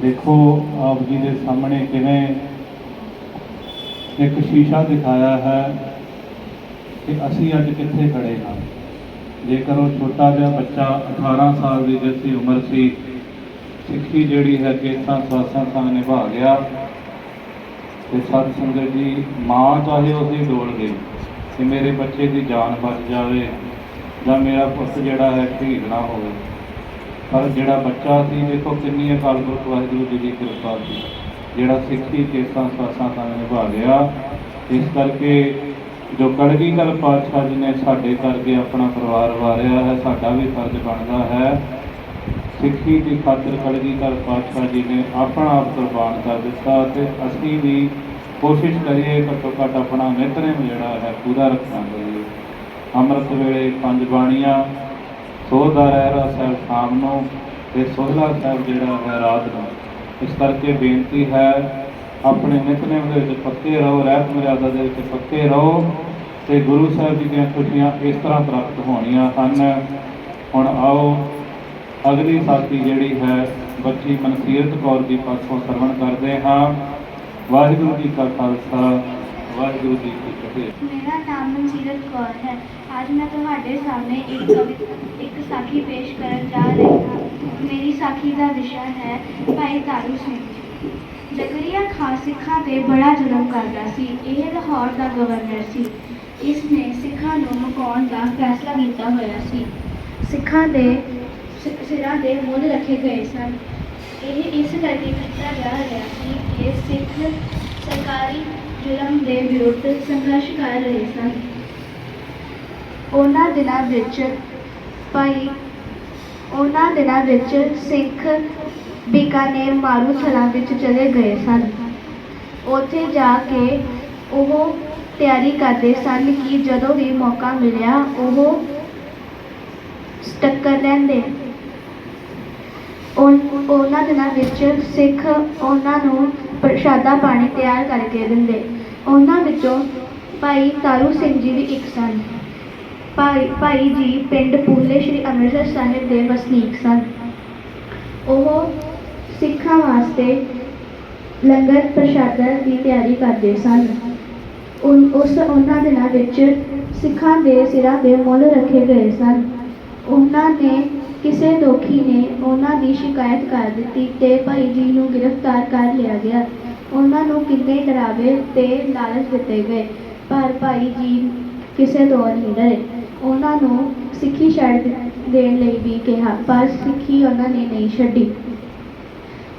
ਦੇਖੋ, ਆਪ ਜੀ ਦੇ ਸਾਹਮਣੇ ਕਿਵੇਂ ਇੱਕ ਸ਼ੀਸ਼ਾ ਦਿਖਾਇਆ ਹੈ ਕਿ ਅਸੀਂ ਅੱਜ ਕਿੱਥੇ ਖੜੇ ਹਾਂ। ਜੇਕਰ ਉਹ ਛੋਟਾ ਜਿਹਾ ਬੱਚਾ 18 ਸਾਲ ਦੀ ਜਿਸਦੀ ਉਮਰ ਸੀ, ਸਿੱਖੀ ਜਿਹੜੀ ਹੈ ਕੇਸਾਂ ਸਵਾਸਾਂ ਸੰਗ ਨਿਭਾ ਗਿਆ ਤੇ ਸਤ ਸੰਗਤ ਜੀ, ਮਾਂ ਚਾਹੇ ਉਹਦੀ ਡੋਲ ਗਈ ਕਿ ਮੇਰੇ ਬੱਚੇ ਦੀ ਜਾਨ ਬਚ ਜਾਵੇ ਜਾਂ ਮੇਰਾ ਪੁੱਤ ਜਿਹੜਾ ਹੈ ਸ਼ਹੀਦ ਨਾ ਹੋਵੇ। ਪਰ ਜਿਹੜਾ ਬੱਚਾ ਸੀ, ਦੇਖੋ ਕਿੰਨੀ ਅਕਾਲ ਪੁਰਖ ਵਾਹਿਗੁਰੂ ਜੀ ਦੀ ਕਿਰਪਾ ਸੀ। ਜਿਹੜਾ ਸਿੱਖੀ ਕੇਸਾਂ ਸਵਾਸਾਂ ਸੰਗ ਨਿਭਾ ਲਿਆ, ਇਸ ਕਰਕੇ ਜੋ ਕਲਗੀਧਰ ਪਾਤਸ਼ਾਹ ਜੀ ਨੇ ਸਾਡੇ ਕਰਕੇ ਆਪਣਾ ਪਰਿਵਾਰ ਵਾਰਿਆ ਹੈ, ਸਾਡਾ ਵੀ ਫਰਜ਼ ਬਣਦਾ ਹੈ। ਸਿੱਖੀ ਦੀ ਖਾਤਰ ਕਲਗੀਧਰ ਪਾਤਸ਼ਾਹ ਜੀ ਨੇ ਆਪਣਾ ਆਪ ਕੁਰਬਾਨ ਕਰ ਦਿੱਤਾ ਤੇ ਅਸੀਂ ਵੀ ਕੋਸ਼ਿਸ਼ ਕਰੀਏ ਘੱਟੋ ਘੱਟ ਆਪਣਾ ਨਿਤਨੇਮ ਜਿਹੜਾ ਹੈ, ਪੂਰਾ ਰੱਖਣਾ ਚਾਹੀਏ। ਅੰਮ੍ਰਿਤ ਵੇਲੇ ਪੰਜ ਬਾਣੀਆਂ ਸੋਹਦਾ ਰਹਿਰਾ ਸਾਹਿਬ ਸ਼ਾਮ ਨੂੰ ਤੇ ਸੋਹਲਾ ਸਾਹਿਬ ਜਿਹੜਾ ਹੈ ਰਾਤ ਨੂੰ ਇਸ ਕਰਕੇ ਬੇਨਤੀ ਹੈ, ਆਪਣੇ ਨਿਤਨੇਮ ਦੇ ਵਿੱਚ ਪੱਕੇ ਰਹੋ, ਰਹਿਤ ਮਰਿਆਦਾ ਦੇ ਵਿੱਚ ਪੱਕੇ ਰਹੋ ਤੇ ਗੁਰੂ ਸਾਹਿਬ ਜੀ ਦੀਆਂ ਖੁਸ਼ੀਆਂ ਇਸ ਤਰ੍ਹਾਂ ਪ੍ਰਾਪਤ ਹੋਣੀਆਂ ਹਨ। ਹੁਣ ਆਓ, ਅਗਲੀ ਸਾਥੀ ਜਿਹੜੀ ਹੈ, ਬੱਚੀ ਮਨਸੀਰਤ ਕੌਰ ਜੀ ਪਾਸੋਂ ਸਰਵਣ ਕਰਦੇ ਹਾਂ। ਵਾਹਿਗੁਰੂ ਜੀ ਕਾ ਖਾਲਸਾ। ਵਾਹਿਗੁਰੂ ਜੀ ਕੀ ਫਤਿਹ। ਮੇਰਾ ਨਾਮ ਮਨਸੀਰਤ ਕੌਰ ਹੈ। ਅੱਜ ਮੈਂ ਤੁਹਾਡੇ ਸਾਹਮਣੇ ਇੱਕ ਕਵਿਤਾ ਇੱਕ ਸਾਖੀ ਪੇਸ਼ ਕਰਨ ਜਾ ਰਹੀ ਹਾਂ। ਮੇਰੀ ਸਾਖੀ ਦਾ ਵਿਸ਼ਾ ਹੈ, ਭਾਈ ਤਾਰੂ ਸਿੰਘ ਜੀ। ਜ਼ਕਰੀਆ ਖਾਨ ਸਿੱਖਾਂ ਤੇ ਬੜਾ ਜ਼ੁਲਮ ਕਰਦਾ ਸੀ। ਇਹ ਲਾਹੌਰ ਦਾ ਗਵਰਨਰ ਸੀ। ਇਸ ਨੇ ਸਿੱਖਾਂ ਨੂੰ ਮੁਕਾਉਣ ਦਾ ਫੈਸਲਾ ਕੀਤਾ ਹੋਇਆ ਸੀ। ਸਿੱਖਾਂ ਦੇ ਸਿਰਾਂ ਦੇ ਮੁੱਲ ਰੱਖੇ ਗਏ ਸਨ। ਇਹ ਇਸ ਕਰਕੇ ਕੀਤਾ ਜਾ ਰਿਹਾ ਸੀ ਕਿ ਸਿੱਖ ਸਰਕਾਰੀ ਜ਼ੁਲਮ ਦੇ ਵਿਰੁੱਧ ਸੰਘਰਸ਼ ਕਰ ਰਹੇ ਸਨ। ਉਹਨਾਂ ਦਿਨਾਂ ਵਿੱਚ ਭਾਈ, ਉਹਨਾਂ ਦਿਨਾਂ ਵਿੱਚ ਸਿੱਖ ਬੀਕਾਨੇਰ ਮਾਰੂਥਲਾਂ ਵਿੱਚ ਚਲੇ ਗਏ ਸਨ। ਉੱਥੇ ਜਾ ਕੇ ਉਹ ਤਿਆਰੀ ਕਰਦੇ ਸਨ ਕਿ ਜਦੋਂ ਵੀ ਮੌਕਾ ਮਿਲਿਆ, ਉਹ ਟੱਕਰ ਲੈਂਦੇ। ਉਨ- ਉਹਨਾਂ ਦਿਨਾਂ ਵਿੱਚ ਸਿੱਖ ਉਹਨਾਂ ਨੂੰ ਪ੍ਰਸ਼ਾਦਾ ਪਾਣੀ ਤਿਆਰ ਕਰਕੇ ਦਿੰਦੇ। ਉਹਨਾਂ ਵਿੱਚੋਂ ਭਾਈ ਤਾਰੂ ਸਿੰਘ ਜੀ ਵੀ ਇੱਕ ਸਨ। ਭਾਈ ਭਾਈ ਜੀ ਪਿੰਡ ਪੂਲੇ ਸ੍ਰੀ ਅੰਮ੍ਰਿਤਸਰ ਸਾਹਿਬ ਦੇ ਵਸਨੀਕ ਸਨ। ਉਹ ਸਿੱਖਾਂ ਵਾਸਤੇ ਲੰਗਰ ਪ੍ਰਸ਼ਾਦਾ ਦੀ ਤਿਆਰੀ ਕਰਦੇ ਸਨ। ਉਨ- ਉਸ, ਉਹਨਾਂ ਦਿਨਾਂ ਵਿੱਚ ਸਿੱਖਾਂ ਦੇ ਸਿਰਾਂ ਦੇ ਮੁੱਲ ਰੱਖੇ ਗਏ ਸਨ। ਉਹਨਾਂ ਨੇ ਕਿਸੇ ਦੋਖੀ ਨੇ ਉਹਨਾਂ ਦੀ ਸ਼ਿਕਾਇਤ ਕਰ ਦਿੱਤੀ ਤੇ ਭਾਈ ਜੀ ਨੂੰ ਗ੍ਰਿਫਤਾਰ ਕਰ ਲਿਆ ਗਿਆ। ਉਹਨਾਂ ਨੂੰ ਕਿੰਨੇ ਡਰਾਵੇ ਤੇ ਲਾਲਚ ਦਿੱਤੇ ਗਏ, ਪਰ ਭਾਈ ਜੀ ਕਿਸੇ ਤੋਂ ਨਹੀਂ ਡਰੇ ਉਹਨਾਂ ਨੂੰ ਸਿੱਖੀ ਛੱਡ ਦੇਣ ਲਈ ਵੀ ਕਿਹਾ, ਪਰ ਸਿੱਖੀ ਉਹਨਾਂ ਨੇ ਨਹੀਂ ਛੱਡੀ।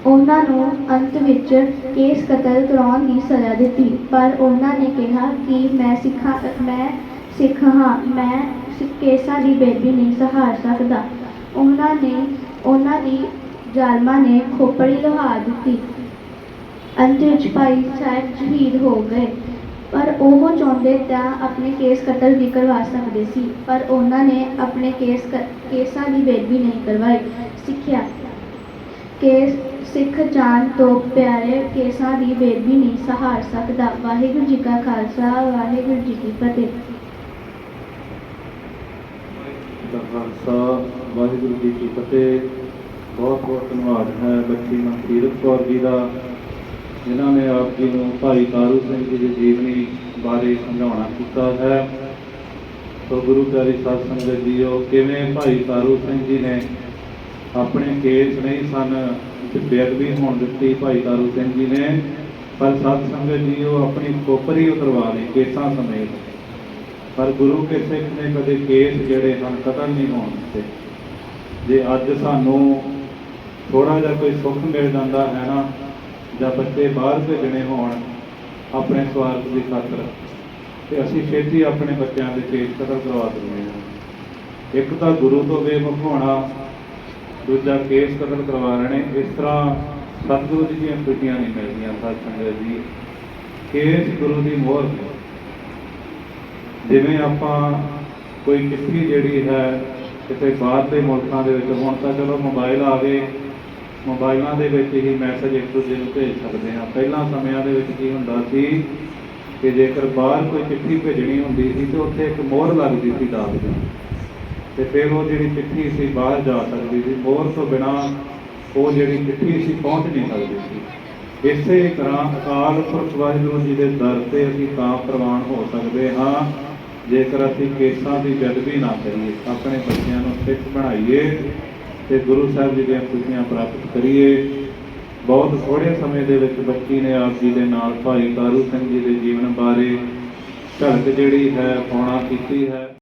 ਉਹਨਾਂ ਨੂੰ ਅੰਤ ਵਿੱਚ ਕੇਸ ਕਤਲ ਕਰਾਉਣ ਦੀ ਸਜ਼ਾ ਦਿੱਤੀ, ਪਰ ਉਹਨਾਂ ਨੇ ਕਿਹਾ ਕਿ ਮੈਂ ਸਿੱਖਾਂ, ਮੈਂ ਸਿੱਖ ਹਾਂ, ਮੈਂ ਕੇਸਾਂ ਦੀ ਬੇਬੀ ਨਹੀਂ ਸਹਾਰ ਸਕਦਾ। ਉਹਨਾਂ ਨੇ, ਉਹਨਾਂ ਦੀ ਜ਼ਾਲਮਾਂ ਨੇ ਖੋਪੜੀ ਲੁਹਾ ਦਿੱਤੀ। ਅੰਤ ਵਿੱਚ ਭਾਈ ਸਾਹਿਬ ਸ਼ਹੀਦ ਹੋ ਗਏ। ਪਰ ਉਹ ਚਾਹੁੰਦੇ ਤਾਂ ਆਪਣੇ ਕੇਸ ਕਤਲ ਵੀ ਕਰਵਾ ਸਕਦੇ ਸੀ, ਪਰ ਉਹਨਾਂ ਨੇ ਆਪਣੇ ਕੇਸ ਕੇਸਾਂ ਦੀ ਬੇਦਬੀ ਨਹੀਂ ਕਰਵਾਈ। ਸਿੱਖਿਆ। ਕੇਸ, ਸਿੱਖ ਜਾਨ ਤੋਂ ਪਿਆਰੇ ਕੇਸਾਂ ਦੀ ਬੇਦਬੀ ਨਹੀਂ ਸਹਾਰ ਸਕਦਾ। ਵਾਹਿਗੁਰੂ ਜੀ ਕਾ ਖਾਲਸਾ, ਵਾਹਿਗੁਰੂ ਜੀ ਕੀ ਫਤਿਹ। ਦਾ ਖਾਲਸਾ, ਵਾਹਿਗੁਰੂ ਜੀ ਕੀ ਫਤਿਹ। ਬਹੁਤ ਬਹੁਤ ਧੰਨਵਾਦ ਹੈ ਬੱਚੀ ਮਨਸੀਰਤ ਕੌਰ ਜੀ ਦਾ, ਜਿਨ੍ਹਾਂ ਨੇ ਆਪ ਜੀ ਨੂੰ ਭਾਈ ਤਾਰੂ ਸਿੰਘ ਜੀ ਦੀ ਜੀਵਨੀ ਬਾਰੇ ਸਮਝਾਉਣਾ ਕੀਤਾ ਹੈ। ਸੋ ਗੁਰੂ ਪਿਆਰੀ ਸਾਧ ਸੰਗਤ ਜੀਓ, ਕਿਵੇਂ ਭਾਈ ਤਾਰੂ ਸਿੰਘ ਜੀ ਨੇ ਆਪਣੇ ਕੇਸ ਨਹੀਂ ਸਨ, ਤੇ ਬੇਅਦਬੀ ਹੋਣ ਦਿੱਤੀ ਭਾਈ ਤਾਰੂ ਸਿੰਘ ਜੀ ਨੇ। ਪਰ ਸਾਧ ਸੰਗਤ ਜੀਓ, ਆਪਣੀ ਕੋਪਰੀ ਉਤਰਵਾ ਲਈ ਕੇਸਾਂ ਸਮੇਤ। ਪਰ ਗੁਰੂ ਕੇ ਸਿੱਖ ਨੇ ਕਦੇ ਕੇਸ ਜਿਹੜੇ ਹਨ ਕਤਲ ਨਹੀਂ ਹੋਣ ਦਿੱਤੇ। ਜੇ ਅੱਜ ਸਾਨੂੰ ਥੋੜਾ ਜਿਹਾ ਕੋਈ ਸੁੱਖ ਮਿਲ ਜਾਂਦਾ ਹੈ ਨਾ, ਜਾਂ ਬੱਚੇ ਬਾਹਰ ਭੇਜਣੇ ਹੋਣ, ਆਪਣੇ ਸਵਾਰਥ ਦੀ ਖਾਤਰ, ਤੇ ਅਸੀਂ ਛੇਤੀ ਆਪਣੇ ਬੱਚਿਆਂ ਦੇ ਕੇਸ ਕਤਲ ਕਰਵਾ ਦਿੰਦੇ ਹਾਂ। ਇੱਕ ਤਾਂ ਗੁਰੂ ਤੋਂ ਬੇਮੁਖ ਹੋਣਾ, ਦੂਜਾ ਕੇਸ ਕਤਲ ਕਰਵਾ ਲੈਣੇ, ਇਸ ਤਰ੍ਹਾਂ ਸਤਿਗੁਰੂ ਜੀ ਦੀਆਂ ਖੁਸ਼ੀਆਂ ਨਹੀਂ ਮਿਲਦੀਆਂ ਸਾਧ ਸੰਗਤ ਜੀ। ਕੇਸ ਗੁਰੂ ਦੀ ਮੋਹਰ ਹੈ। ਜਿਵੇਂ ਆਪਾਂ ਕੋਈ ਚਿੱਠੀ ਜਿਹੜੀ ਹੈ ਕਿਤੇ ਬਾਹਰ ਦੇ ਮੁਲਕਾਂ ਦੇ ਵਿੱਚ, ਹੁਣ ਤਾਂ ਚਲੋ ਮੋਬਾਈਲ ਆ ਗਏ ਮੋਬਾਈਲਾਂ ਦੇ ਵਿੱਚ ਹੀ ਮੈਸੇਜ ਇੱਕ ਦੂਜੇ ਨੂੰ ਭੇਜ ਸਕਦੇ ਹਾਂ। ਪਹਿਲਾਂ ਸਮਿਆਂ ਦੇ ਵਿੱਚ ਕੀ ਹੁੰਦਾ ਸੀ ਕਿ ਜੇਕਰ ਬਾਹਰ ਕੋਈ ਚਿੱਠੀ ਭੇਜਣੀ ਹੁੰਦੀ ਸੀ ਤੇ ਉੱਥੇ ਇੱਕ ਮੋਹਰ ਲੱਗਦੀ ਸੀ ਡਾਕ ਦੀ। ਤੇ ਫਿਰ ਉਹ ਜਿਹੜੀ ਚਿੱਠੀ ਸੀ ਬਾਹਰ ਜਾ ਸਕਦੀ ਸੀ। ਮੋਹਰ ਤੋਂ ਬਿਨਾ ਉਹ ਜਿਹੜੀ ਚਿੱਠੀ ਸੀ ਪਹੁੰਚ ਨਹੀਂ ਸਕਦੀ ਸੀ। ਇਸੇ ਤਰ੍ਹਾਂ ਅਕਾਲ ਪੁਰਖ ਵਾਹਿਗੁਰੂ ਜੀ ਦੇ ਦਰ ਤੇ ਅਸੀਂ ਤਾਂ ਪ੍ਰਵਾਨ ਹੋ ਸਕਦੇ ਹਾਂ। ਜੇਕਰ ਅਸੀਂ ਕੇਸਾਂ ਦੀ ਬੇਅਦਬੀ ਨਾ ਕਰੀਏ ਆਪਣੇ ਬੱਚਿਆਂ ਨੂੰ ਸਿੱਖ ਬਣਾਈਏ ਤੇ ਗੁਰੂ ਸਾਹਿਬ ਜੀ ਦੀਆਂ ਖੁਸ਼ੀਆਂ ਪ੍ਰਾਪਤ ਕਰੀਏ। ਬਹੁਤ ਥੋੜੇ ਸਮੇਂ ਦੇ ਵਿੱਚ ਬੱਚੀ ਨੇ ਆਪ ਜੀ ਦੇ ਨਾਲ ਭਾਈ ਤਾਰੂ ਸਿੰਘ ਜੀ ਦੇ ਜੀਵਨ ਬਾਰੇ ਝਲਕ ਜਿਹੜੀ ਹੈ, ਪਾਉਣਾ ਕੀਤੀ ਹੈ।